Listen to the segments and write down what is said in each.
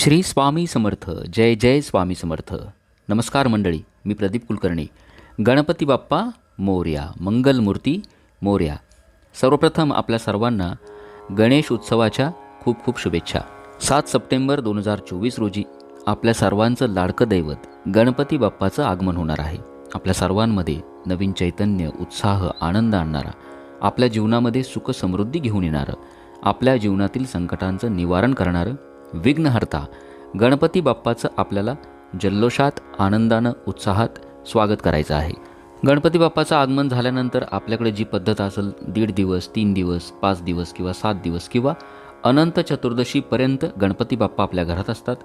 श्री स्वामी समर्थ जय जय स्वामी समर्थ. नमस्कार मंडळी मी प्रदीप कुलकर्णी. गणपती बाप्पा मोर्या. मंगलमूर्ती मोर्या. सर्वप्रथम आपल्या सर्वांना गणेश उत्सवाच्या खूप खूप शुभेच्छा. सात सप्टेंबर दोन हजार चोवीस रोजी आपल्या सर्वांचं लाडकं दैवत गणपती बाप्पाचं आगमन होणार आहे. आपल्या सर्वांमध्ये नवीन चैतन्य उत्साह आनंद आणणारा आपल्या जीवनामध्ये सुख समृद्धी घेऊन येणारं आपल्या जीवनातील संकटांचं निवारण करणारं विघ्नहर्ता गणपती बाप्पाचं आपल्याला जल्लोषात आनंदानं उत्साहात स्वागत करायचं आहे. गणपती बाप्पाचं आगमन झाल्यानंतर आपल्याकडे जी पद्धत असेल दीड दिवस तीन दिवस पाच दिवस किंवा सात दिवस किंवा अनंत चतुर्दशीपर्यंत गणपती बाप्पा आपल्या घरात असतात.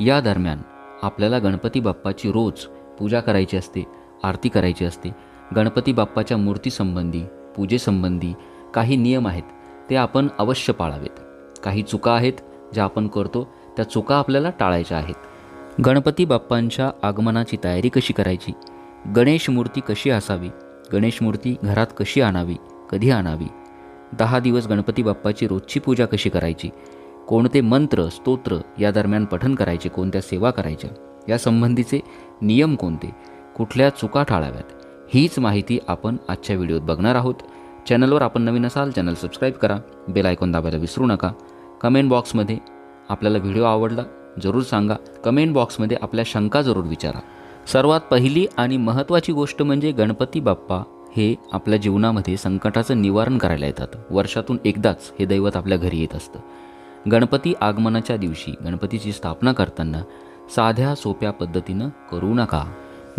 या दरम्यान आपल्याला गणपती बाप्पाची रोज पूजा करायची असते आरती करायची असते. गणपती बाप्पाच्या मूर्तीसंबंधी पूजेसंबंधी काही नियम आहेत ते आपण अवश्य पाळावेत. काही चुका आहेत ज्या आपण करतो त्या चुका आपल्याला टाळायच्या आहेत. गणपती बाप्पांच्या आगमनाची तयारी कशी करायची? गणेश मूर्ती कशी असावी? गणेश मूर्ती घरात कशी आणावी? कधी आणावी? दहा दिवस गणपती बाप्पाची रोजची पूजा कशी करायची? कोणते मंत्र स्तोत्र या दरम्यान पठन करायचे? कोणत्या सेवा करायच्या? या संबंधीचे नियम कोणते? कुठल्या चुका टाळाव्यात? हीच माहिती आपण आजच्या व्हिडिओत बघणार आहोत. चॅनलवर आपण नवीन असाल चॅनल सबस्क्राईब करा. बेल आयकॉन दाबायला विसरू नका. कमेंट बॉक्समध्ये आपल्याला व्हिडिओ आवडला जरूर सांगा. कमेंट बॉक्समध्ये आपल्या शंका जरूर विचारा. सर्वात पहिली आणि महत्त्वाची गोष्ट म्हणजे गणपती बाप्पा हे आपल्या जीवनामध्ये संकटाचं निवारण करायला येतात. वर्षातून एकदाच हे दैवत आपल्या घरी येत असतं. गणपती आगमनाच्या दिवशी गणपतीची स्थापना करताना साध्या सोप्या पद्धतीनं करू नका.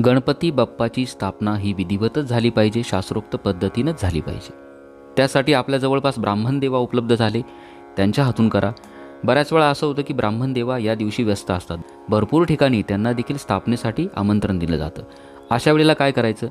गणपती बाप्पाची स्थापना ही विधिवतच झाली पाहिजे शास्त्रोक्त पद्धतीनंच झाली पाहिजे. त्यासाठी आपल्या जवळपास ब्राह्मण देवा उपलब्ध झाले. त्यांच्या हातून करा. बऱ्याच वेळा असं होतं की ब्राह्मण देवा या दिवशी व्यस्त असतात. भरपूर ठिकाणी त्यांना देखील स्थापनेसाठी आमंत्रण दिलं जातं. अशा वेळेला काय करायचं?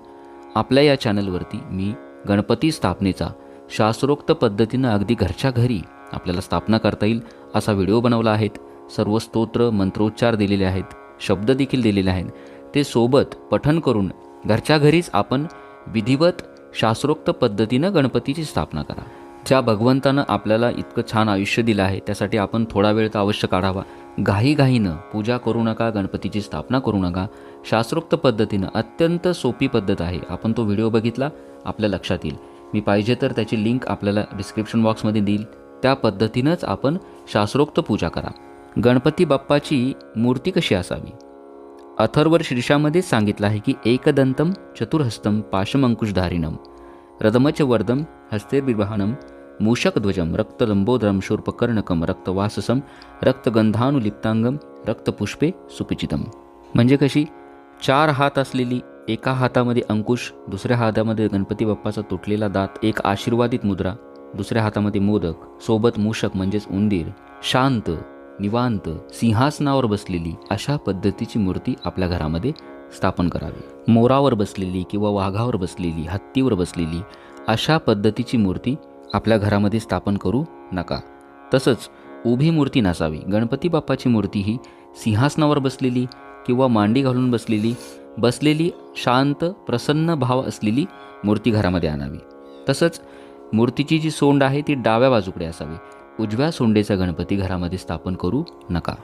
आपल्या या चॅनलवरती मी गणपती स्थापनेचा शास्त्रोक्त पद्धतीनं अगदी घरच्या घरी आपल्याला स्थापना करता येईल असा व्हिडिओ बनवला आहेत. सर्व स्तोत्र मंत्रोच्चार दिलेले आहेत. शब्द देखील दिलेले आहेत. ते सोबत पठन करून घरच्या घरीच आपण विधिवत शास्त्रोक्त पद्धतीनं गणपतीची स्थापना करा. ज्या भगवंतानं आपल्याला इतकं छान आयुष्य दिलं आहे त्यासाठी आपण थोडा वेळ तर अवश्य काढावा. घाईघाईनं पूजा करू नका गणपतीची स्थापना करू नका. शास्त्रोक्त पद्धतीनं अत्यंत सोपी पद्धत आहे. आपण तो व्हिडिओ बघितला आपल्या लक्षात येईल. मी पाहिजे तर त्याची लिंक आपल्याला डिस्क्रिप्शन बॉक्समध्ये देईल. त्या पद्धतीनंच आपण शास्त्रोक्त पूजा करा. गणपती बाप्पाची मूर्ती कशी असावी? अथर्वर शीर्षामध्येच सांगितलं आहे की एकदंतम चतुर्हस्तम पाशमंकुशधारिणम रदमच वर्दम हस्तेर्विवाहनम मूषकध्वजं रक्तलंबोदरम शूर्पकर्णकम रक्तवाससम रक्तगंधानुलिप्तांगम रक्तपुष्पे सुपिचितम. म्हणजे कशी? चार हात असलेली एका हातामध्ये अंकुश दुसऱ्या हातामध्ये गणपती बाप्पाचा तुटलेला दात एक आशीर्वादित मुद्रा दुसऱ्या हातामध्ये मोदक सोबत मूषक म्हणजेच उंदीर शांत निवांत सिंहासनावर बसलेली अशा पद्धतीची मूर्ती आपल्या घरामध्ये स्थापन करावी. मोरावर बसलेली किंवा वाघावर बसलेली हत्तीवर बसलेली अशा पद्धतीची मूर्ती आपल्या घरामध्ये स्थापन करू नका. तसंच उभी मूर्ती नसावी. गणपती बाप्पाची मूर्ती ही सिंहासनावर बसलेली किंवा मांडी घालून बसलेली बसलेली शांत प्रसन्न भाव असलेली मूर्ती घरामध्ये आणावी. तसंच मूर्तीची जी सोंड आहे ती डाव्या बाजूकडे असावी. उजव्या सोंडेचा गणपती घरामध्ये स्थापन करू नका.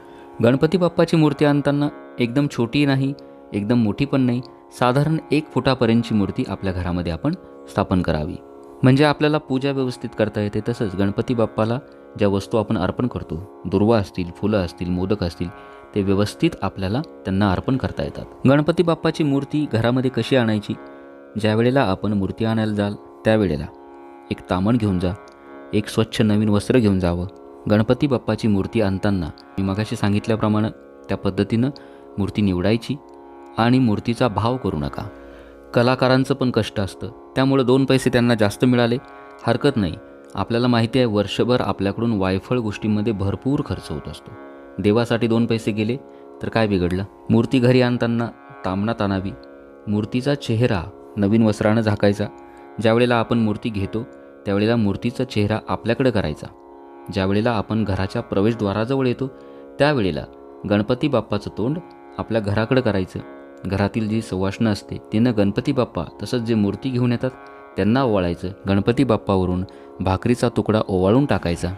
गणपती बाप्पाची मूर्ती आणताना एकदम छोटी नाही एकदम मोठी पण नाही साधारण एक फुटापर्यंतची मूर्ती आपल्या घरामध्ये आपण स्थापन करावी. म्हणजे आपल्याला पूजा व्यवस्थित करता येते तसंच गणपती बाप्पाला ज्या वस्तू आपण अर्पण करतो दुर्वा असतील फुलं असतील मोदक असतील ते व्यवस्थित आपल्याला त्यांना अर्पण करता येतात. गणपती बाप्पाची मूर्ती घरामध्ये कशी आणायची? ज्या वेळेला आपण मूर्ती आणायला जाल त्यावेळेला एक तामण घेऊन जा एक स्वच्छ नवीन वस्त्र घेऊन जावं. गणपती बाप्पाची मूर्ती आणताना मी मगाशी सांगितल्याप्रमाणे त्या पद्धतीनं मूर्ती निवडायची आणि मूर्तीचा भाव करू नका. कलाकारांचं पण कष्ट असतं. त्यामुळं दोन पैसे त्यांना जास्त मिळाले. हरकत नाही. आपल्याला माहिती आहे वर्षभर आपल्याकडून वायफळ गोष्टींमध्ये भरपूर खर्च होत असतो. देवासाठी दोन पैसे गेले तर काय बिघडलं? मूर्ती घरी आणताना तामणात आणावी मूर्तीचा चेहरा नवीन वस्त्रानं झाकायचा. ज्यावेळेला आपण मूर्ती घेतो त्यावेळेला मूर्तीचा चेहरा आपल्याकडे करायचा. ज्यावेळेला आपण घराच्या प्रवेशद्वाराजवळ येतो त्यावेळेला गणपती बाप्पाचं तोंड आपल्या घराकडं करायचं. घरातील जी सुवासनं असते तिनं गणपती बाप्पा तसंच जे मूर्ती घेऊन येतात त्यांना ओवाळायचं. गणपती बाप्पावरून भाकरीचा तुकडा ओवाळून टाकायचा.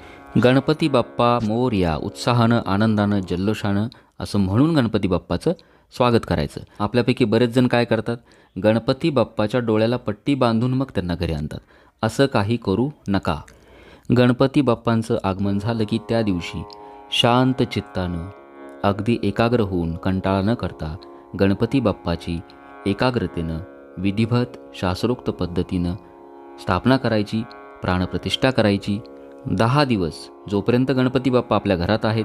गणपती बाप्पा मोरया उत्साहानं आनंदानं जल्लोषानं असं म्हणून गणपती बाप्पाचं स्वागत करायचं. आपल्यापैकी बरेच जण काय करतात? गणपती बाप्पाच्या डोळ्याला पट्टी बांधून मग त्यांना घरी आणतात. असं काही करू नका. गणपती बाप्पांचं आगमन झालं की त्या दिवशी शांत चित्तानं अगदी एकाग्र होऊन कंटाळा न करता गणपती बाप्पाची एकाग्रतेनं विधिवत शास्त्रोक्त पद्धतीनं स्थापना करायची प्राणप्रतिष्ठा करायची दहा दिवस जोपर्यंत गणपती बाप्पा आपल्या घरात आहेत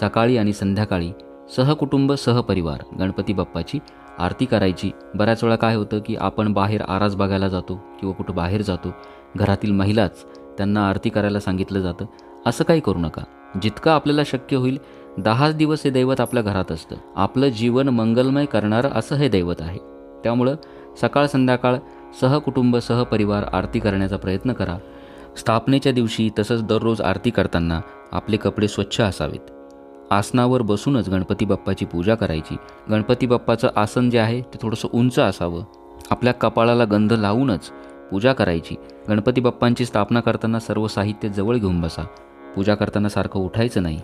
सकाळी आणि संध्याकाळी सहकुटुंब सहपरिवार गणपती बाप्पाची आरती करायची. बऱ्याच वेळा काय होतं की आपण बाहेर आरास बघायला जातो किंवा कुठं बाहेर जातो घरातील महिलाच त्यांना आरती करायला सांगितलं जातं. असं काही करू नका. जितकं आपल्याला शक्य होईल दहाच दिवस हे दैवत आपल्या घरात असतं. आपलं जीवन मंगलमय करणारं असं हे दैवत आहे. त्यामुळं सकाळ संध्याकाळ सहकुटुंब सहपरिवार आरती करण्याचा प्रयत्न करा. स्थापनेच्या दिवशी तसंच दररोज आरती करताना आपले कपडे स्वच्छ असावेत. आसनावर बसूनच गणपती बाप्पाची पूजा करायची. गणपती बाप्पाचं आसन जे आहे ते थोडंसं उंच असावं. आपल्या कपाळाला गंध लावूनच पूजा करायची. गणपती बाप्पांची स्थापना करताना सर्व साहित्य जवळ घेऊन बसा. पूजा करताना सारखं उठायचं नाही.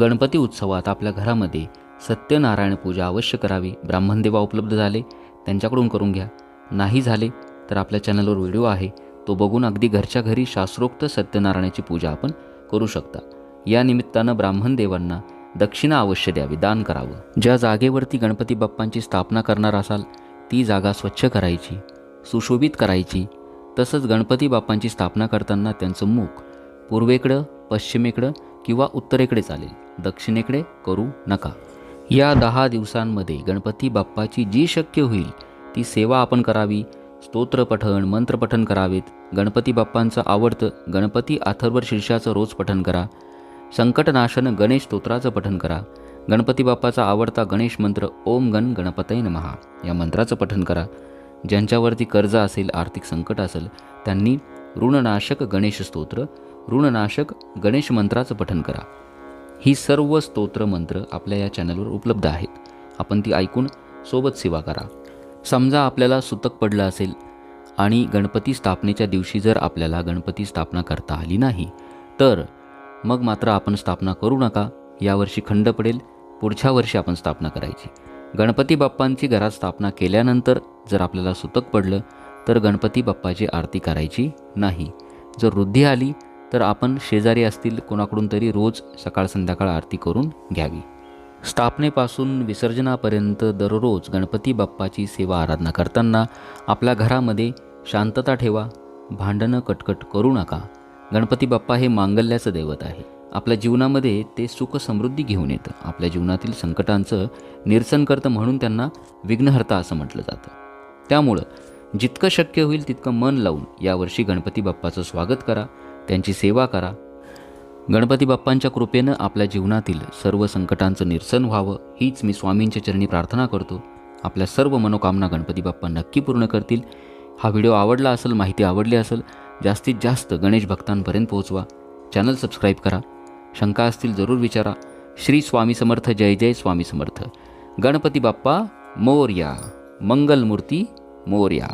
गणपती उत्सवात आपल्या घरामध्ये सत्यनारायण पूजा अवश्य करावी. ब्राह्मणदेवा उपलब्ध झाले त्यांच्याकडून करून घ्या. नाही झाले तर आपल्या चॅनलवर व्हिडिओ आहे. तो बघून अगदी घरच्या घरी शास्त्रोक्त सत्यनारायणाची पूजा आपण करू शकता. या निमित्तानं ब्राह्मण देवांना दक्षिणा अवश्य द्यावी दान करावं. ज्या जागेवरती गणपती बाप्पांची स्थापना करणार असाल ती जागा स्वच्छ करायची सुशोभित करायची. तसंच गणपती बाप्पांची स्थापना करताना त्यांचं मुख पूर्वेकडं पश्चिमेकडं किंवा उत्तरेकडे चालेल. दक्षिणेकडे करू नका. या दहा दिवसांमध्ये गणपती बाप्पाची जी शक्य होईल ती सेवा आपण करावी. स्तोत्रपठण मंत्रपठण करावेत. गणपती बाप्पांचं आवडतं गणपती आथर्वर शीर्षाचं रोज पठण करा. संकटनाशन गणेश स्तोत्राचं पठण करा. गणपती बाप्पाचा आवडता गणेश मंत्र ओम गण गणपतय नमहा या मंत्राचं पठण करा. ज्यांच्यावरती कर्ज असेल आर्थिक संकट असेल त्यांनी ऋणनाशक गणेश स्तोत्र ऋणनाशक गणेश मंत्राचं पठण करा. ही सर्व स्तोत्र मंत्र आपल्या या चॅनलवर उपलब्ध आहेत. आपण ती ऐकून सोबत सेवा करा. समजा आपल्याला सुतक पडलं असेल आणि गणपती स्थापनेच्या दिवशी जर आपल्याला गणपती स्थापना करता आली नाही तर मग मात्र आपण स्थापना करू नका. यावर्षी खंड पडेल पुढच्या वर्षी आपण स्थापना करायची. गणपती बाप्पांची घरात स्थापना केल्यानंतर जर आपल्याला सुतक पडलं तर गणपती बाप्पाची आरती करायची नाही. जर वृद्धी आली तर आपण शेजारी असतील कोणाकडून तरी रोज सकाळ संध्याकाळ आरती करून घ्यावी. स्थापनेपासून विसर्जनापर्यंत दररोज गणपती बाप्पाची सेवा आराधना करताना आपल्या घरामध्ये शांतता ठेवा भांडणं कटकट करू नका. गणपती बाप्पा हे मांगल्याचं दैवत आहे. आपल्या जीवनामध्ये ते सुख समृद्धी घेऊन येतं. आपल्या जीवनातील संकटांचं निरसन करतं म्हणून त्यांना विघ्नहर्ता असं म्हटलं जातं. त्यामुळं जितकं शक्य होईल तितकं मन लावून यावर्षी गणपती बाप्पाचं स्वागत करा. त्यांची सेवा करा. गणपती बाप्पांच्या कृपेनं आपल्या जीवनातील सर्व संकटांचं निरसन व्हावं हीच मी स्वामींच्या चरणी प्रार्थना करतो. आपल्या सर्व मनोकामना गणपती बाप्पा नक्की पूर्ण करतील. हा व्हिडिओ आवडला असेल माहिती आवडली असेल जास्तीत जास्त गणेश भक्तांपर्यंत पोहोचवा. चॅनल सबस्क्राईब करा. शंका असतील जरूर विचारा. श्री स्वामी समर्थ जय जय स्वामी समर्थ. गणपती बाप्पा मोर्या. मंगलमूर्ती मोर्या.